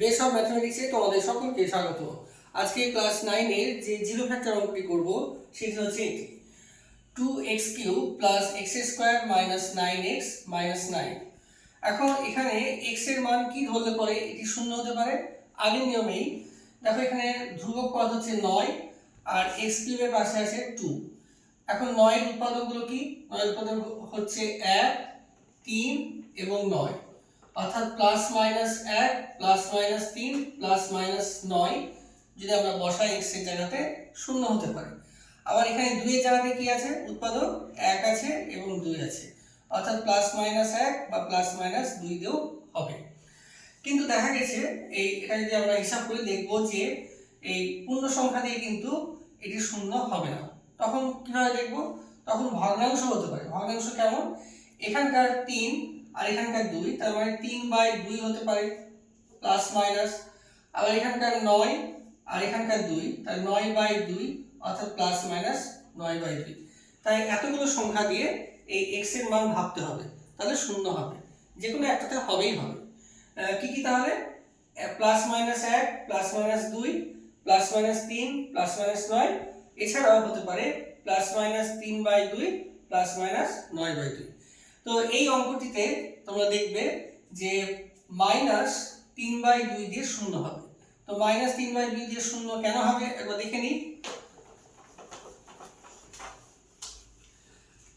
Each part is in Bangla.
বেস অফ ম্যাথমেটিক্সে তোমাদের সকলকে স্বাগত। আজকে ক্লাস নাইনের যে জিরো ফ্যাক্টর অঙ্কটি করব, সেটি হচ্ছে এটি। Two x cube plus x square minus nine x minus nine এখন এখানে এক্সের মান কি ধরলে পরে এটি শূন্য হতে পারে? আগের নিয়মেই, দেখো এখানে ধ্রুবক পদ হচ্ছে নয়, আর এক্স কিউবের পাশে আছে টু এখন নয়ের উৎপাদকগুলো কি? নয়ের উৎপাদক হচ্ছে এক, তিন এবং নয়। অর্থাৎ প্লাস মাইনাস এক প্লাস মাইনাস তিন প্লাস মাইনাস নয়, যদি আমরা বসাই এক্সের জায়গাতে, শূন্য হতে পারে। আবার এখানে দুইয়ের জায়গাতে কি আছে? উৎপাদক এক আছে এবং দুই আছে। অর্থাৎ প্লাস মাইনাস এক বা প্লাস মাইনাস দুই দিয়েও হবে। কিন্তু দেখা গেছে, এই এটা যদি আমরা হিসাব করে, দেখব যে এই পূর্ণ সংখ্যা দিয়ে কিন্তু এটি শূন্য হবে না। তখন কীভাবে দেখব? তখন ভগ্নাংশ হতে পারে। ভগ্নাংশ কেমন? এখানকার তিন আর এখানকার দুই, তার মানে তিন বাই দুই হতে পারে প্লাস মাইনাস আবার এখানকার নয়, আর এখানকার দুই, তার নয় বাই দুই, অর্থাৎ প্লাস মাইনাস নয় বাই দুই। তাই এতগুলো সংখ্যা দিয়ে এই এক্সের মান ভাবতে হবে, তাহলে শূন্য হবে। যে কোনো একটাতে হবেই হবে। কি কি তাহলে? প্লাস মাইনাস এক প্লাস মাইনাস দুই প্লাস মাইনাস তিন প্লাস মাইনাস নয়। এছাড়াও হতে পারে প্লাস মাইনাস তিন বাই দুই প্লাস মাইনাস নয় বাই দুই। তো এই অঙ্কটিতে তোমরা দেখবে যে মাইনাস তিন বাই দুই দিয়ে শূন্য হবে। তো মাইনাস তিন বাই দুই দিয়ে শূন্য কেন হবে? একবার দেখে নিই।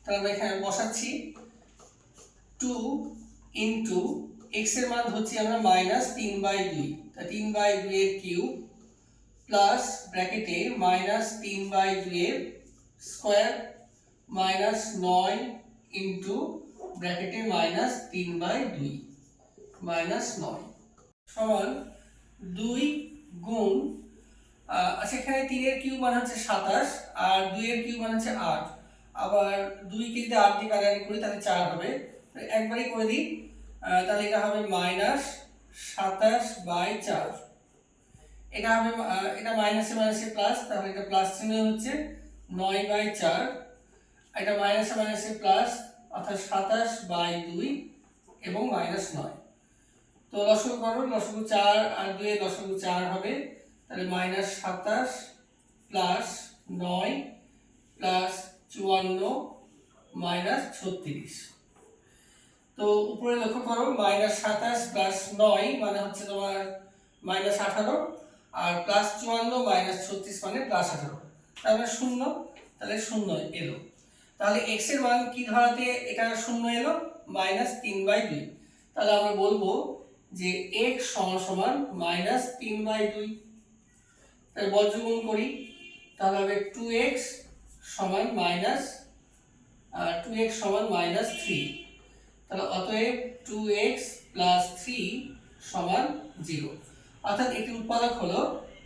তাহলে এখানে বসাচ্ছি। টু ইন্টু এক্সের মান হচ্ছে আমরা মাইনাস তিন বাই দুই। তা তিন বাই দুই এর কিউব প্লাস ব্র্যাকেটে মাইনাস তিন বাই দুই এর স্কোয়ার মাইনাস নয় ইন্টু ব্র্যাকেটে মাইনাস তিন বাই দুই মাইনাস নয়। সমান দুই গুণ আচ্ছা এখানে তিনের কিউ মানে হচ্ছে সাতাশ, আর দুইয়ের কিউ মানে হচ্ছে আট। আবার দুইকে যদি আট দিয়ে কাটাকাটি করি, তাহলে চার হবে। একবারই করে দিই তাহলে এটা হবে মাইনাস সাতাশ বাই চার। এটা হবে এটা মাইনাসে মাইনাসে প্লাস তাহলে এটা প্লাস চিহ্ন হচ্ছে নয় বাই চার। এটা মাইনাসে মাইনাসে প্লাস অর্থাৎ সাতাশ বাই দুই এবং মাইনাস নয়। তো লসগু করো লসগু চার আর দুয়ে লসগু চার হবে, তাহলে মাইনাস সাতাশ প্লাস নয় প্লাস চুয়ান্ন মাইনাস ছত্রিশ। তো উপরে লক্ষ্য করো, মাইনাস সাতাশ প্লাস নয় মানে হচ্ছে তোমার মাইনাস আঠারো আর প্লাস চুয়ান্ন মাইনাস ছত্রিশ মানে প্লাস আঠারো। তাহলে শূন্য তাহলে শূন্য এলো। তাহলে এক্সের মান কি ধরাতে? এটা শূন্য এলো মাইনাস তিন বাই দুই। তাহলে আমরা বলব যে এক্স সমান সমান মাইনাস তিন বাই দুই। তাহলে বজ্রগুণ করি। তাহলে হবে টু এক্স সমান মাইনাস টু এক্স সমান মাইনাস থ্রি তাহলে অতএব টু এক্স প্লাস থ্রি সমান জিরো অর্থাৎ একটি উৎপাদক হলো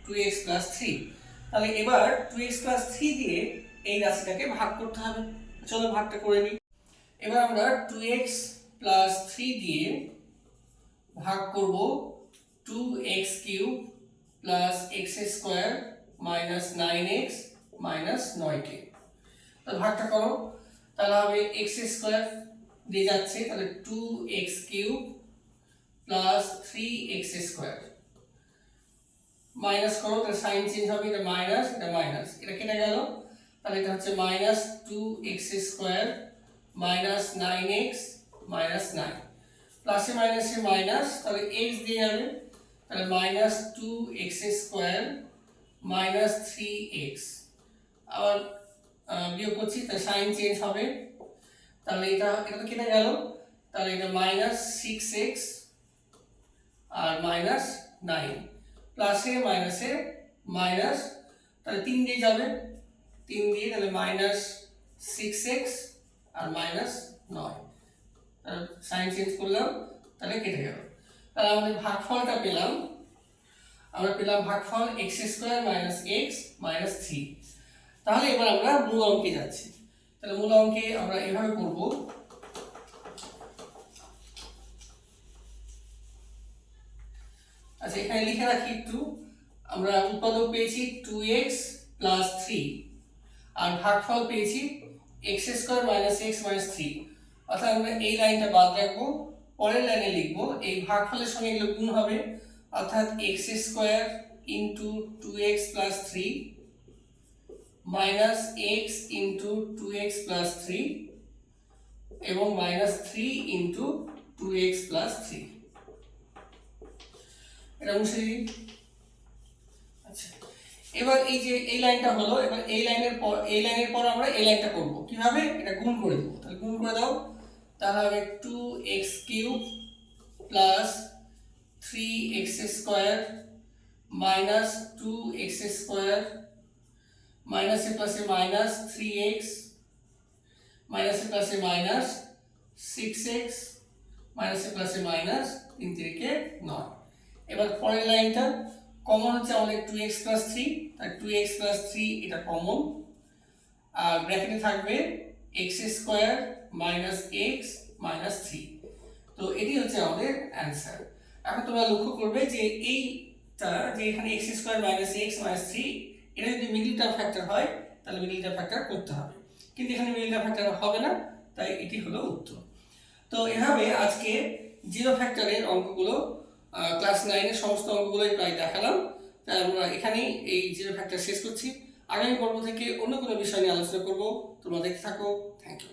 টু এক্স প্লাস থ্রি তাহলে এবার টু এক্স প্লাস থ্রি দিয়ে এই রাশিটাকে ভাগ করতে হবে। চলো ভাগটা করে নিই। এবার আমরা টু এক্স প্লাস থ্রি দিয়ে ভাগ করব two x cube plus x square minus nine x minus নয়কে তাহলে ভাগটা করো। তাহলে হবে এক্স স্কোয়ার দিয়ে যাচ্ছে, তাহলে two x cube plus three x square minus করো, তাহলে সাইন চেঞ্জ হবে, এটা মাইনাস এটা মাইনাস এটা কেটে গেল। তাহলে এটা হচ্ছে minus two x square minus nine x minus nine প্লাসে মাইনাসে মাইনাস তাহলে এক্স দিয়ে যাবে তাহলে minus two x square minus three x আবার বিয়োগ করছি, তাহলে সাইন চেঞ্জ হবে। তাহলে এটা এটা কেটে গেল। তাহলে এটা মাইনাস সিক্স এক্স আর মাইনাস নাইন প্লাসে মাইনাসে মাইনাস তাহলে তিন দিয়ে যাবে। তিন দিয়ে তাহলে মাইনাস সিক্স এক্স আর মাইনাস নয়। সাইন চেঞ্জ করলাম, তাহলে কেটে গেল। তাহলে আমাদের ভাগফলটা পেলাম। আমরা পেলাম ভাগফল x square minus x minus three তাহলে এবার আমরা মূল অঙ্কে যাচ্ছি। তাহলে মূল অঙ্কে আমরা এভাবে করব। আচ্ছা এখানে লিখে রাখি একটু। আমরা উৎপাদক পেয়েছি টু এক্স প্লাস থ্রি আর ভাগফল পেয়েছি x square minus x minus three অর্থাৎ আমরা এই লাইনটা বাদ রাখব, পরের লাইনে লিখব, এই ভাগফলের সঙ্গে এগুলো গুণ হবে। অর্থাৎ x square into two x plus three minus x into two x plus three এবং minus three into two x plus three এটা মুছে এবার এই যে এই লাইনটা হলো, এবার এই লাইনের পর, এই লাইনের পর আমরা এই লাইনটা করব। কীভাবে? এটা গুণ করে দেবো। তাহলে গুণ করে দাও। তাহলে হবে two x cube plus three x square minus two x square মাইনাসে প্লাসে মাইনাস থ্রি এক্স মাইনাসে প্লাসে মাইনাস সিক্স এক্স মাইনাসে প্লাসে মাইনাস তিন তিরিকে নয়। এবার পরের লাইনটা কমন হচ্ছে আমাদের টু এক্স প্লাস থ্রি আর টু এক্স প্লাস থ্রি এটা কমন আর ব্র্যাকেটে থাকবে x square minus x minus three তো এটি হচ্ছে আমাদের অ্যান্সার এখন তোমরা লক্ষ্য করবে যে এইটা, যে এখানে x square minus x minus three এটা যদি মিডিল টার্ম ফ্যাক্টর হয়, তাহলে মিডিল টার্ম ফ্যাক্টর করতে হবে। কিন্তু এখানে মিডিল টার্ম ফ্যাক্টর হবে না, তাই এটি হলো উত্তর। তো এভাবে আজকে জিরো ফ্যাক্টরের অঙ্কগুলো ক্লাস নাইনের সমস্ত অঙ্কগুলোই প্রায় দেখালাম। তাই আমরা এখানেই এই জিরো ফ্যাক্টর শেষ করছি। আগামী পর্ব থেকে অন্য কোনো বিষয় নিয়ে আলোচনা করব। তোমরা দেখতে থাকো। Thank you